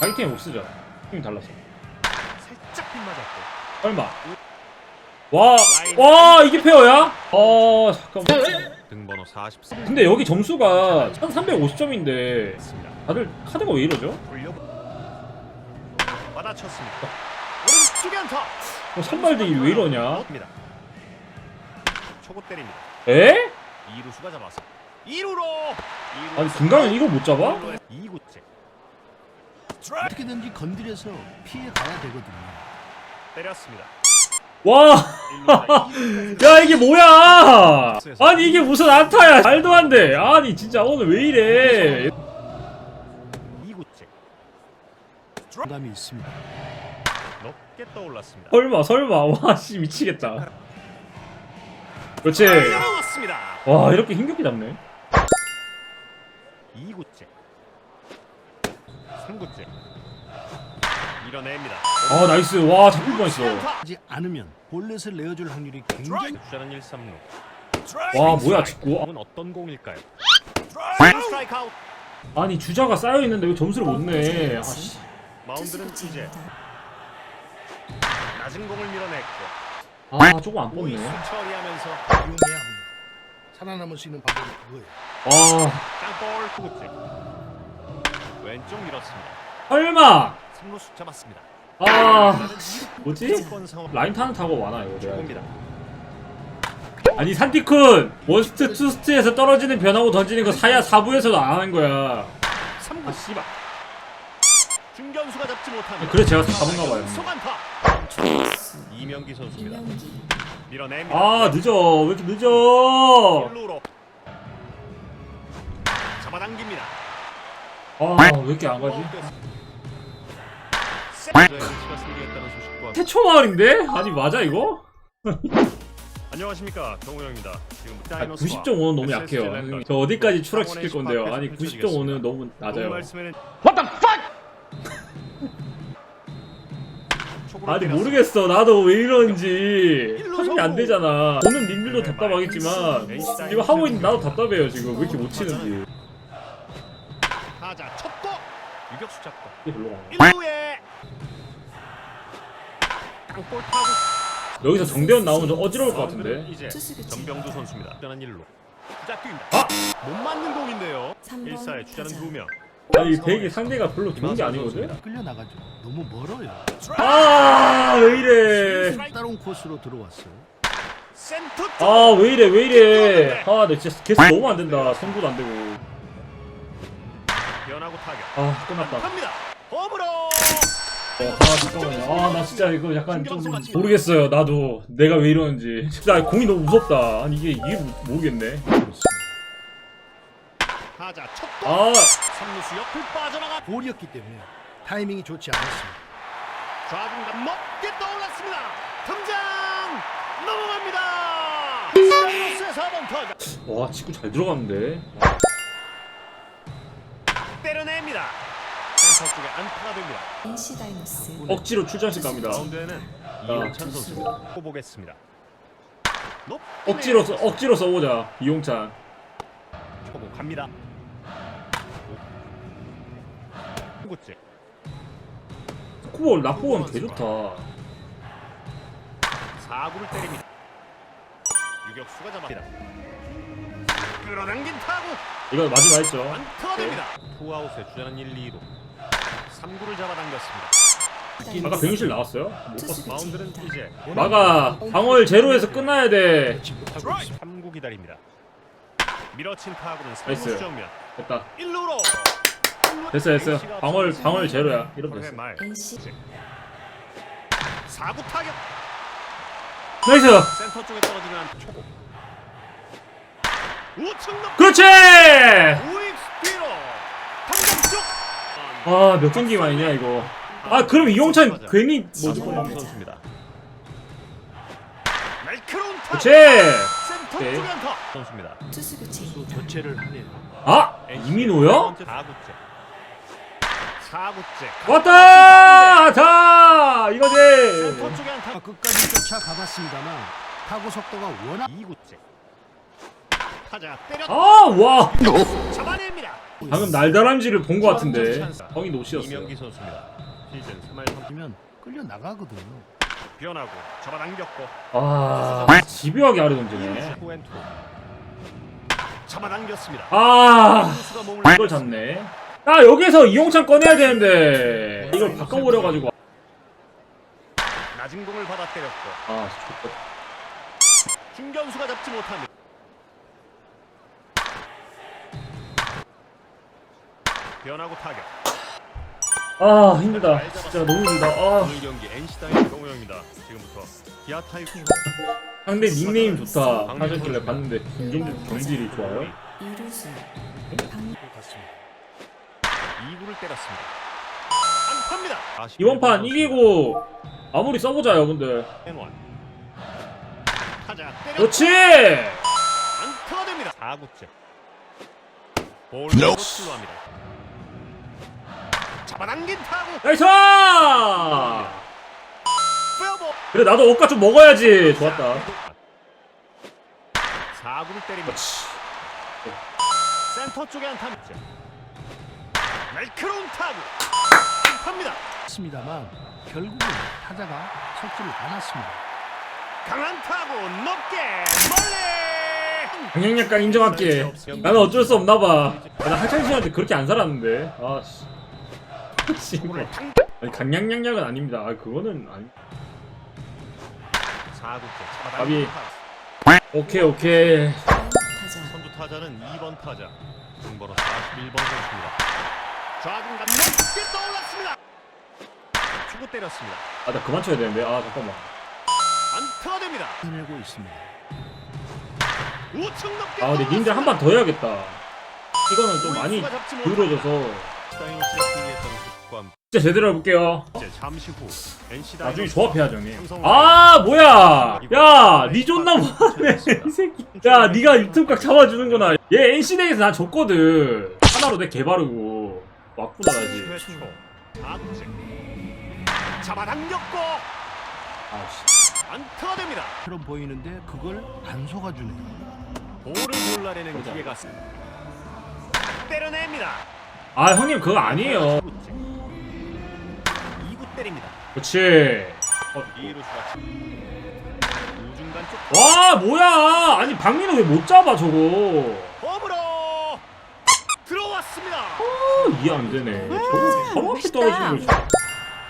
자기 팀못 쓰죠. 팀이 달랐어. 살짝 빗맞았고 설마. 와, 와 이게 페어야? 어 잠깐만. 등번호 44 근데 여기 점수가 1350점인데 습니다 다들 카드가 왜 이러죠? 돌려 받아쳤습니다. 오른쪽에 안타. 어, 선발들이 왜 이러냐? 넣습니다. 초구 때립니다. 에? 이루수가 잡아서 2루로 아니 중간에 이걸 못 잡아? 2구째 어떻게든지 건드려서 피해 가야 되거든요. 때렸습니다. 와, 1루자 야 이게 뭐야? 아니 이게 무슨 안타야? 말도 안 돼. 아니 진짜 오늘 왜 이래? 2구째 감이 있습니다. 높게 떠올랐습니다. 설마 설마 와씨 미치겠다. 그렇지. 와 이렇게 힘겹게 잡네. 2구째 3구째 밀어냅니다. 아 나이스. 와 잡힐 뻔했어. 하지 않으면 볼넷을 내어줄 확률이 굉장히 주자는 1, 3루. 와 뭐야 직구? 공은 어떤 공일까요? 스트라이크 아웃. 아니 주자가 쌓여 있는데 왜 점수를 못 내? 아씨. 마운드는 이제 낮은 공을 밀어냈고 아 조금 안 뽑네. 처리하면서 이용해야 합니다. 살아남을 수 있는 방법이 그거예요. 와 땅볼 9구째 왼쪽 밀었습니다. 설마. 3루수 잡았습니다. 아 뭐지? 번 상황 라인 타는 타고 많아 이거 내가. 봅니다. 아니 산티쿤 원스트 투스트에서 떨어지는 변하고 던지는 거 사야 4부에서도 안 하는 거야 3구 아 씨발 중견수가 잡지 못합니다. 그래 제가 4부인가 봐요 소간타 이명기 선수입니다. 밀어냅니다. 아 늦어 왜 이렇게 늦어 1루로 잡아당깁니다. 아 왜 이렇게 안 가지 승리했다는 소식과 태초 마을인데? 아니 맞아 이거? 안녕하십니까 정우영입니다. 지금 아, 다이노스와 90.5는 너무 SSG 약해요 랜더 저 어디까지 추락시킬 창원의 건데요 아니 심판까지 90.5는 너무 낮아요 말씀에 아니 모르겠어. 나도 왜 이러는지 확인이 안 되잖아. 보는 님들도 답답하겠지만 이거 하고 있는 나도 답답해요 지금. 왜 이렇게 못 치는지. 타자. 쳤고 유격수 잡고 이게 별로가 안 1루에! 땅볼 타고. 여기서 정대현 나오면 좀 어지러울 것 같은데. 이제 투수교체. 전병두 선수입니다. 주자는 1루. 주자 뛰입니다. 아! 못 맞는 공인데요. 삼번 1사의 주자는 타자. 2명. 아니 되게 상대가 별로 좋은 게 아니거든? 끌려 나가죠. 너무 멀어요. 아 왜 이래 따로운 코스로 들어왔어요. 아 왜 이래 왜 이래 아 나 진짜 계속 너무 안 된다 선구도 안 되고 변하고 타격. 아 끝났다 갑니다. 홈으로 어, 아 잠깐만요 아 나 진짜 이거 약간 좀 모르겠어요 나도 내가 왜 이러는지 진짜 공이 너무 무섭다 아니 이게 이게 모- 모르겠네 타자 쳤고 아 3루수 옆을 빠져나가 볼이었기 때문에 타이밍이 좋지 않았습니다. 좌중간 높게 떠올랐습니다. 등장 넘어갑니다. 스타일로스의 4번 타자 와 직구 잘 들어갔는데 때려냅니다. 센터 쪽에 안타가 됩니다. NC 다이노스 억지로 출전식 갑니다 마운드에는 이용찬 선수입니다. 또 보겠습니다. 높게 억지로 써, 억지로 써보자 이용찬 초고 갑니다. 9구째 쿠볼 나포원 개 좋다 4구를 때립니다. 유격수가 잡았습니다. 끌어당긴 타구 이거 마지막 했죠 안타가 됩니다. 투아웃에 주자는 1, 2루 3구를 잡아당겼습니다. 아까 병실 나왔어요? 못 봤어 마운드는. 이제 막아 방월 제로에서 끝나야 돼 지금 못하고 있습니다. 3구 기다립니다. 밀어친 타구는 나이스. 3루 정면 됐다 1루로 됐어 됐어. 방월 방월 제로야. 이러면 됐어. 말. NC 4구 타격. 나이스! 센터 쪽에 떨어지는 한 초고. 우측 넘 그렇지! 우익 스피로 탐장 쪽. 아몇 경기 만이냐 이거. 아 그럼 이용찬 괜히 뭐지? 이범 선수입니다. 날카로운 타격. 그렇지! 센터 오케이. 쪽에 안타. 선수입니다. 투수. 교체를 하네요. 아 이민호요? 4구째 4구째 왔다 자 이거지 센터 쪽에 안타 끝까지 쫓아가봤습니다만 타구 속도가 워낙 2구째 타자 때렸. 아와 잡아냅니다. 방금 날다람쥐를 본 것 같은데 형이 노시였어요 이명기 선수입니다. 시즌 3할 3푼 하면 끌려 나가거든요. 변하고 잡아당겼고 아 집요하게 아래 던지네 후엔투 잡아당겼습니다. 아 선수가 몸을 이걸 잡네 아 여기서 이용찬 꺼내야 되는데. 이걸 바꿔버려가지고. 낮은 공을 받아 때렸고. 아 좋다. 중견수가 잡지 못합니다. 변하고 타격. 아 힘들다. 진짜 너무 힘들다. 아. 오늘 경기 NC 다이노 동호영입니다. 지금부터 기아 타이거 상대 닉네임 좋다. 하셨길래 봤는데. 김종준 경질이 좋아요? 이루수. 같습니다. 2구를 때렸습니다. 안타입니다. 이번 판 이기고 마무리 써보자 여러분들. 그렇지 안타가 됩니다. 4구째. 볼로 출루합니다. 잡아당긴 타구. 나이스. 그래 나도 옷값 좀 먹어야지 좋았다 4구를 때립니다. 그렇지 센터 쪽에 안타입니다. 날카로운 타구. 안타입니다. 했습니다만 결국은 타자가 속지를 않았습니다. 강한 타구 높게 멀리. 강약약간 인정할게 나는 어쩔 수 없나봐 나 학창 시절 때 그렇게 안 살았는데 아씨 공을 탕. 아니 강약약약은 아닙니다 아 그거는 아니 4구째. 까비. 잡아당긴 타구. 오케이 오케이 선두 타자는 2번 타자 중번호 41번 선수입니다. 좌중간 높게 떠올랐습니다. 주고 때렸습니다. 아 나 그만 쳐야 되는데. 아 잠깐만. 안타가 됩니다. 해내고 있습니다. 우측 높게 아 근데 님들 한 번 더 해야겠다. 이거는 좀 많이 기울어져서. 진짜 제대로 해볼게요. 이제 잠시 후 NC 나중에 조합해야죠 형님 아 뭐야! 야 니 존나 뭐하네 이 새끼. 야 니가 유튜브 각 잡아주는구나. 얘 NC대에서 나 줬거든. 하나로 내 개바르고 최초. 4구째 잡아당겼고 아씨. 안타가 됩니다. 처럼 보이는데 그걸 안 속아주네요. 볼을 골라내는 기회가 습 때려냅니다. 아 형님 그거 아니에요. 2구 때립니다. 그렇지 2루수가 우중간 쪽. 와 뭐야? 아니 박민호 왜 못 잡아 저거 들어왔습니다. 어, 이해 안 되네 저거 저렇게 떨어지는 걸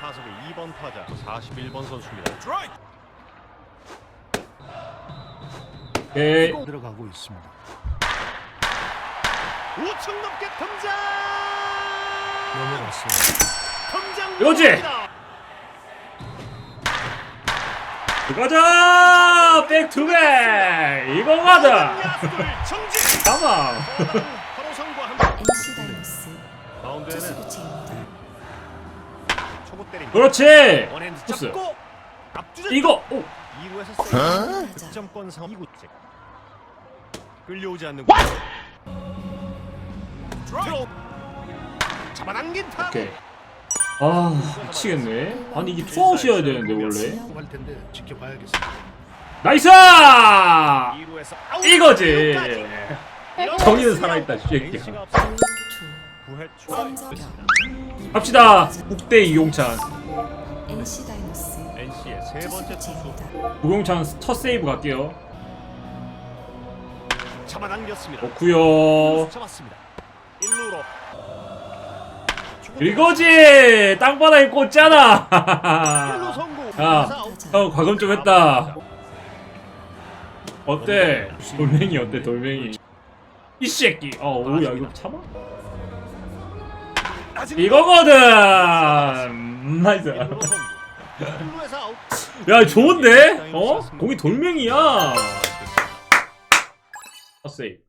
타석의 2번 타자 41번 선수입니다. 오케이 들어가고 있습니다. 우측 높게 등장. 넘어갔어요. 등장. 이거지? 넘어갑니다. 가자 백투백 이거 가자 정지. 가봐 그렇지. 토스. 이거 오. 2루에서 세이브. 타자 득점권 상 2구째. 끌려오지 않는 공 드롭. 잡아당긴 타구. 오케이. 아 미치겠네. 아니 이게 투아웃이어야 되는데 원래. 할 텐데 지켜봐야겠습니다. 나이스! 2루에서 아웃. 이거지. 정의는 살아있다 이 새끼야. NC가 앞서 1루 9회 초 삼성 됐습니다. 갑시다. 국대 이용찬. 투 NC 다이노스. NC의 세 번째 투수. 구용찬 첫 세이브 갈게요. 잡아당겼습니다. 좋구요. 잡았습니다. 1루로. 이거지! 땅바닥에 꽂잖아. 1루 성공 야. 형 과금 좀 했다. 어때? 돌멩이 어때 돌멩이? 이 새끼. 어 오야 이거 참아 이거거든. 음, 나이스. 1루 성공 1루에서 아웃. 야 좋은데? 어? 공이 돌멩이야. 아 세이브